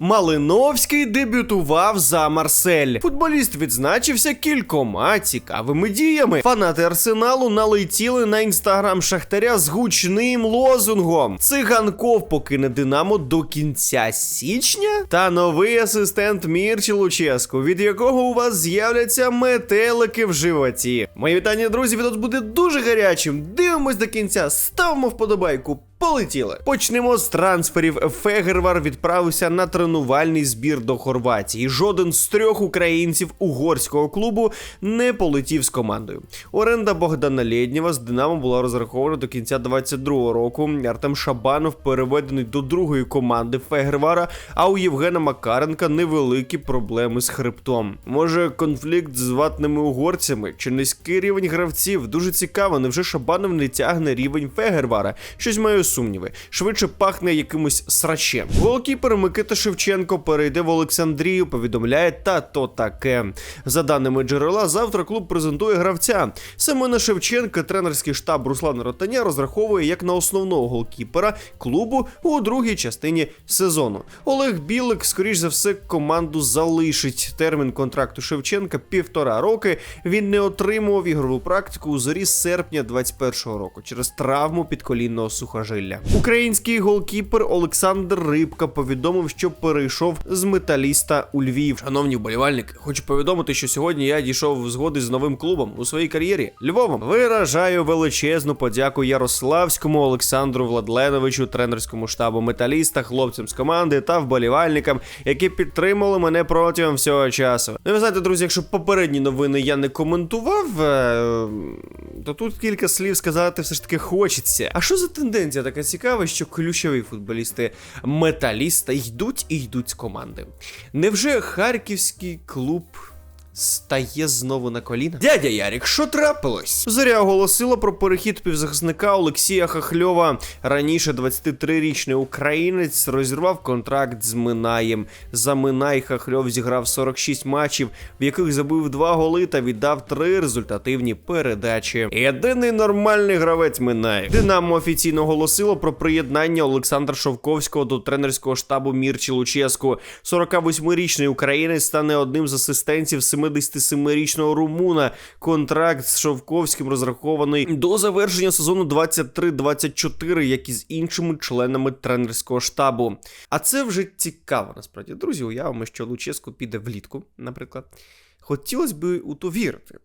Малиновський дебютував за Марсель. Футболіст відзначився кількома цікавими діями. Фанати арсеналу налетіли на інстаграм Шахтаря з гучним лозунгом. Циганков покине Динамо до кінця січня. Та новий асистент Мірчі Луческу, від якого у вас з'являться метелики в животі. Мої вітання, друзі, відео буде дуже гарячим. Дивимось до кінця, ставимо вподобайку. Полетіли. Почнемо з трансферів. Фегервар відправився на тренувальний збір до Хорватії. Жоден з трьох українців угорського клубу не полетів з командою. Оренда Богдана Лєднєва з Динамо була розрахована до кінця 22-го року. Артем Шабанов переведений до другої команди Фегервара. А у Євгена Макаренка невеликі проблеми з хребтом. Може, конфлікт з ватними угорцями чи низький рівень гравців? Дуже цікаво. Невже Шабанов не тягне рівень Фегервара? Щось маю сумніви. Швидше пахне якимось срачем. Голкіпер Микита Шевченко перейде в Олександрію. Повідомляє та то таке. За даними джерела, завтра клуб презентує гравця. Саме на Шевченка тренерський штаб Руслана Ротаня розраховує як на основного голкіпера клубу у другій частині сезону. Олег Білик, скоріш за все, команду залишить. Термін контракту Шевченка півтора роки. Він не отримував ігрову практику у зорі серпня 21-го року через травму підколінного сухожилля. Український голкіпер Олександр Рибка повідомив, що перейшов з металіста у Львів. Шановні вболівальники, хочу повідомити, що сьогодні я дійшов згоди з новим клубом у своїй кар'єрі Львовом. Виражаю величезну подяку Ярославському Олександру Владленовичу, тренерському штабу металіста, хлопцям з команди та вболівальникам, які підтримали мене протягом всього часу. Ну, ви знаєте, друзі, якщо попередні новини я не коментував, е, то тут кілька слів сказати все ж таки хочеться. А що за тенденція така цікава, що ключові футболісти металіста йдуть і йдуть з команди? Невже харківський клуб? Стає знову на коліна. Дядя Ярік, що трапилось? Зоря оголосила про перехід півзахисника Олексія Хахльова. Раніше 23-річний українець розірвав контракт з Минаєм. За Минай Хахльов зіграв 46 матчів, в яких забив два голи та віддав три результативні передачі. Єдиний нормальний гравець Минаєв. Динамо офіційно оголосило про приєднання Олександра Шовковського до тренерського штабу Мірчі Луческу. 48-річний українець стане одним з асистентів 77-річного румуна. Контракт з Шовковським розрахований до завершення сезону 23-24, як і з іншими членами тренерського штабу. А це вже цікаво, насправді. Друзі, уявимо, що Луческо піде влітку, наприклад. Хотілося б у то вірити.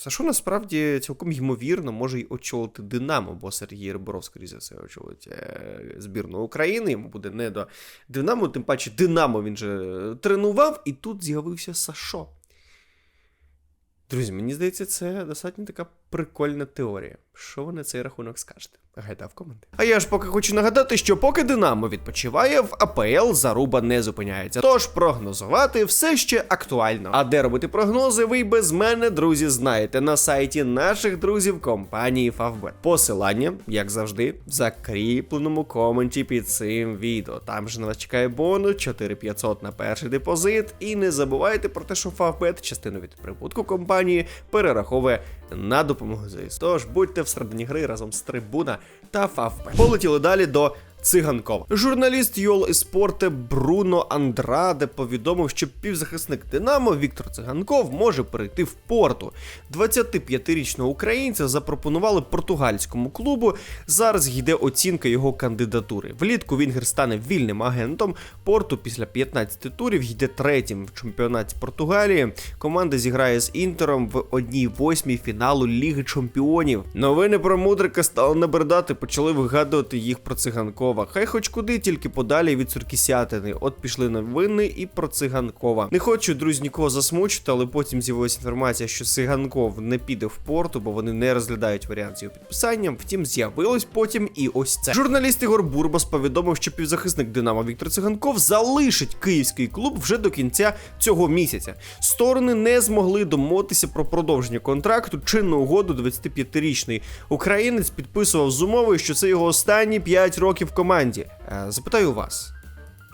Сашо насправді цілком ймовірно може й очолити Динамо, бо Сергій Риборов, скоріше за все, очолить е, збірну України. Йому буде не до Динамо, тим паче Динамо він же тренував, і тут з'явився Сашо. Друзі, мені здається, це достатньо така прикольна теорія. Що ви на цей рахунок скажете? Гайда в коменти. А я ж поки хочу нагадати, що поки Динамо відпочиває, в АПЛ заруба не зупиняється. Тож прогнозувати все ще актуально. А де робити прогнози, ви й без мене, друзі, знаєте, на сайті наших друзів компанії Favbet. Посилання, як завжди, в закріпленому коменті під цим відео. Там же на вас чекає бонус 4500 на перший депозит. І не забувайте про те, що Favbet частину від прибутку компанії перераховує на допомогу ЗСУ. Тож будьте всередині гри разом з трибуна та Фавпе. Полетіли далі до Циганкова. Журналіст Йол Еспорте Бруно Андраде повідомив, що півзахисник Динамо Віктор Циганков може перейти в порту. 25-річного українця запропонували португальському клубу. Зараз йде оцінка його кандидатури. Влітку Вінгер стане вільним агентом. Порту після 15 турів йде третім в чемпіонаті Португалії. Команда зіграє з інтером в одній восьмій фіналу Ліги Чемпіонів. Новини про мудрика стали набридати, почали вигадувати їх про циганкова. Хай хоч куди, тільки подалі від Суркісятини. От пішли новини і про циганкова. Не хочу, друзі, нікого засмучити, але потім з'явилася інформація, що циганков не піде в порту, бо вони не розглядають варіант з його підписанням. Втім, з'явилось потім і ось це. Журналіст Ігор Бурбас повідомив, що півзахисник Динамо Віктор Циганков залишить київський клуб вже до кінця цього місяця. Сторони не змогли домовитися про продовження контракту. Чинну угоду 25-річний українець підписував з умовою, що це його останні 5 років команді. Е, Запитаю вас.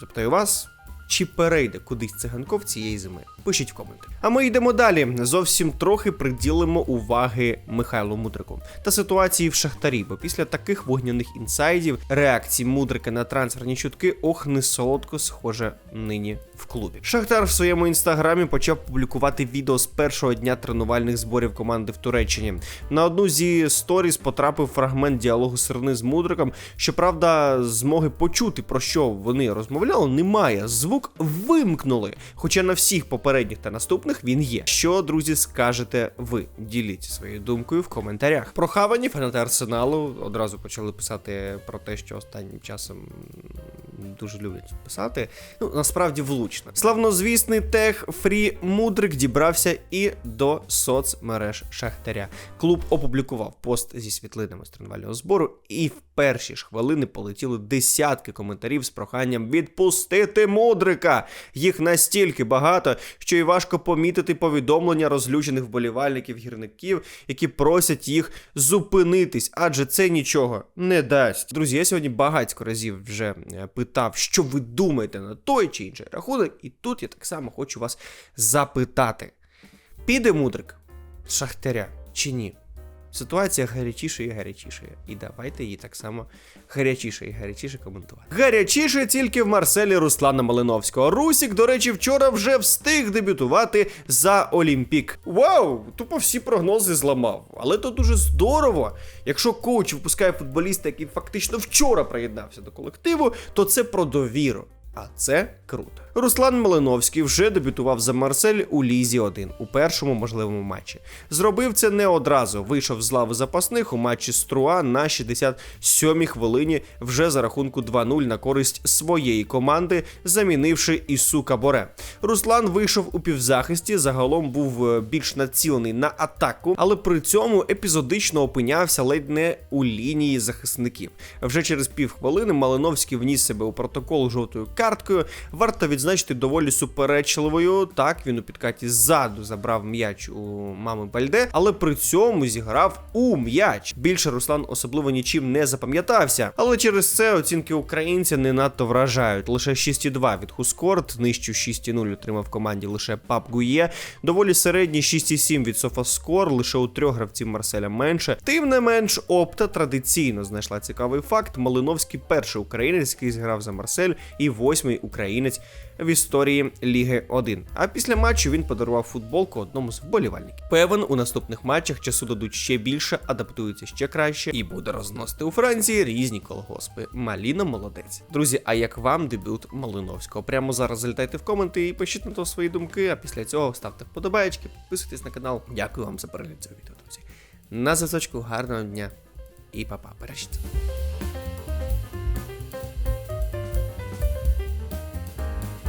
Запитаю вас. Чи перейде кудись циганков цієї зими? Пишіть в коменти. А ми йдемо далі. Зовсім трохи приділимо уваги Михайлу Мудрику та ситуації в Шахтарі, бо після таких вогняних інсайдів реакції Мудрика на трансферні чутки ох не солодко схоже нині в клубі. Шахтар в своєму інстаграмі почав публікувати відео з першого дня тренувальних зборів команди в Туреччині. На одну зі сторіс потрапив фрагмент діалогу Серни з Мудриком. Щоправда, змоги почути про що вони розмовляли, немає. Звук вимкнули. Хоча на всіх попередніх та наступних він є. Що, друзі, скажете ви? Діліться своєю думкою в коментарях. Прохавані фанати арсеналу одразу почали писати про те, що останнім часом дуже люблять писати. Ну, насправді влучно. Славнозвісний тех Фрі Мудрик дібрався і до соцмереж Шахтаря. Клуб опублікував пост зі світлинами з тренувального збору, і в перші ж хвилини полетіли десятки коментарів з проханням відпустити Мудрика. Їх настільки багато, що й важко помітити повідомлення розлючених вболівальників гірників, які просять їх зупинитись, адже це нічого не дасть. Друзі, я сьогодні багатько разів вже е, питав, що ви думаєте на той чи інший рахунок, і тут я так само хочу вас запитати: піде мудрик з чи ні? Ситуація гарячіше і гарячіше. І давайте її так само гарячіше і гарячіше коментувати. Гарячіше тільки в Марселі Руслана Малиновського. Русік, до речі, вчора вже встиг дебютувати за Олімпік. Вау! Тупо всі прогнози зламав. Але то дуже здорово. Якщо коуч випускає футболіста, який фактично вчора приєднався до колективу, то це про довіру. А це круто. Руслан Малиновський вже дебютував за Марсель у Лізі 1 у першому можливому матчі. Зробив це не одразу. Вийшов з лави запасних у матчі Струа на 67-й хвилині вже за рахунку 2-0 на користь своєї команди, замінивши Ісу Каборе. Руслан вийшов у півзахисті, загалом був е, більш націлений на атаку, але при цьому епізодично опинявся ледь не у лінії захисників. Вже через півхвилини Малиновський вніс себе у протокол жовтою карткою. Варто відзначити доволі суперечливою. Так він у підкаті ззаду забрав м'яч у мами Бальде, але при цьому зіграв у м'яч. Більше Руслан особливо нічим не запам'ятався. Але через це оцінки українця не надто вражають. Лише 6,2 від Хускорт, нижчу 6,0 отримав команді лише Пап Гує. Доволі середній 6,7 від Софаскор, лише у трьох гравців Марселя менше. Тим не менш, опта традиційно знайшла цікавий факт. Малиновський перший українець, який зіграв за Марсель, і восьмий українець в історії Ліги 1. А після матчу він подарував футболку одному з вболівальників. Певен, у наступних матчах часу дадуть ще більше, адаптується ще краще і буде розносити у Франції різні колгоспи. Маліна молодець. Друзі, а як вам дебют Малиновського? Прямо зараз залітайте в коменти і пишіть на то свої думки. А після цього ставте вподобаєчки, підписуйтесь на канал. Дякую вам за перегляд цього відео, друзі. На зв'язочку, гарного дня і па-па, бережіть.